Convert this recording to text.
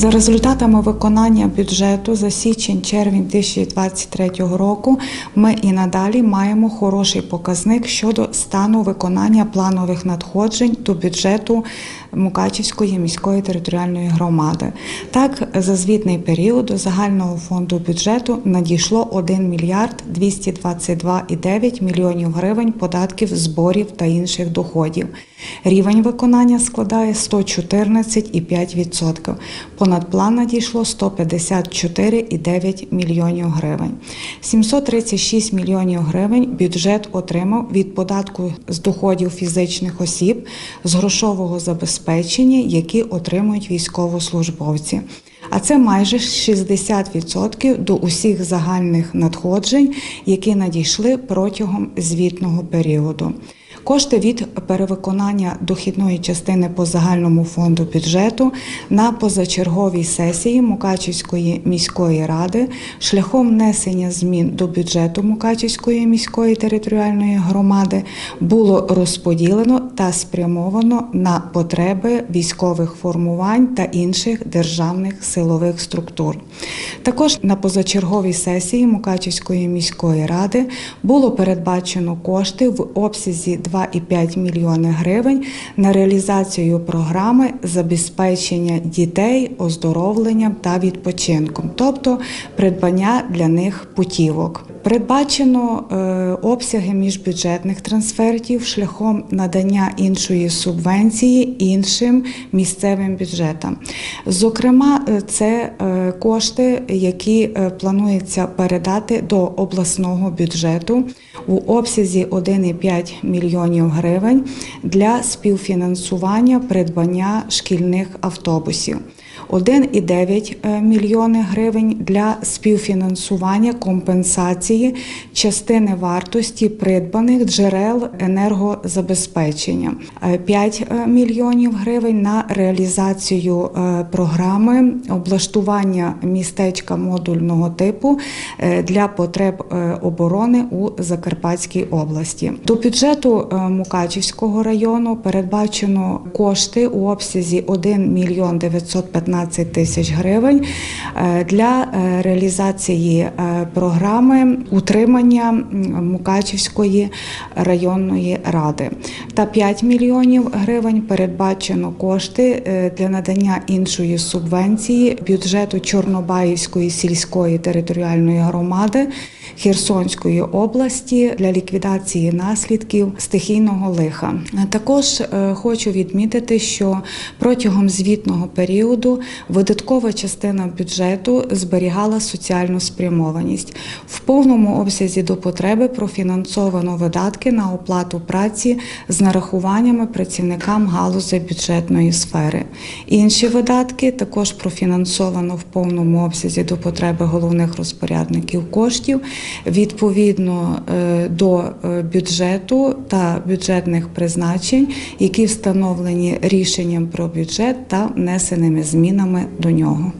За результатами виконання бюджету за січень-червень 2023 року ми і надалі маємо хороший показник щодо стану виконання планових надходжень до бюджету Мукачівської міської територіальної громади. Так, за звітний період до загального фонду бюджету надійшло 1 мільярд 222,9 мільйонів гривень податків, зборів та інших доходів. Рівень виконання складає 114,5%. Понад план надійшло 154,9 мільйонів гривень. 736 мільйонів гривень бюджет отримав від податку з доходів фізичних осіб з грошового забезпечення, які отримують військовослужбовці. А це майже 60% до усіх загальних надходжень, які надійшли протягом звітного періоду. Кошти від перевиконання дохідної частини по загальному фонду бюджету на позачерговій сесії Мукачівської міської ради шляхом внесення змін до бюджету Мукачівської міської територіальної громади було розподілено та спрямовано на потреби військових формувань та інших державних силових структур. Також на позачерговій сесії Мукачівської міської ради було передбачено кошти в обсязі 2,5 мільйони гривень на реалізацію програми забезпечення дітей оздоровленням та відпочинком, тобто придбання для них путівок. Передбачено е, обсяги міжбюджетних трансфертів шляхом надання іншої субвенції іншим місцевим бюджетам. Зокрема, е, це е, кошти, які е, планується передати до обласного бюджету у обсязі 1,5 мільйонів гривень для співфінансування придбання шкільних автобусів. 1,9 мільйони гривень для співфінансування компенсації частини вартості придбаних джерел енергозабезпечення, 5 мільйонів гривень на реалізацію е, програми облаштування містечка модульного типу е, для потреб е, оборони у Закарпатській області. До бюджету е, Мукачівського району передбачено кошти у обсязі 1 мільйон 915 тисяч гривень е, для е, реалізації е, програми утримання Мукачівської районної ради. Та 5 мільйонів гривень передбачено кошти для надання іншої субвенції бюджету Чорнобаївської сільської територіальної громади Херсонської області для ліквідації наслідків стихійного лиха. Також е, хочу відмітити, що протягом звітного періоду видаткова частина бюджету зберігала соціальну спрямованість. В повному обсязі до потреби профінансовано видатки на оплату праці з нарахуваннями працівникам галузі бюджетної сфери. Інші видатки також профінансовано в повному обсязі до потреби головних розпорядників коштів відповідно е, до е, бюджету та бюджетних призначень, які встановлені рішенням про бюджет та внесеними змінами до нього.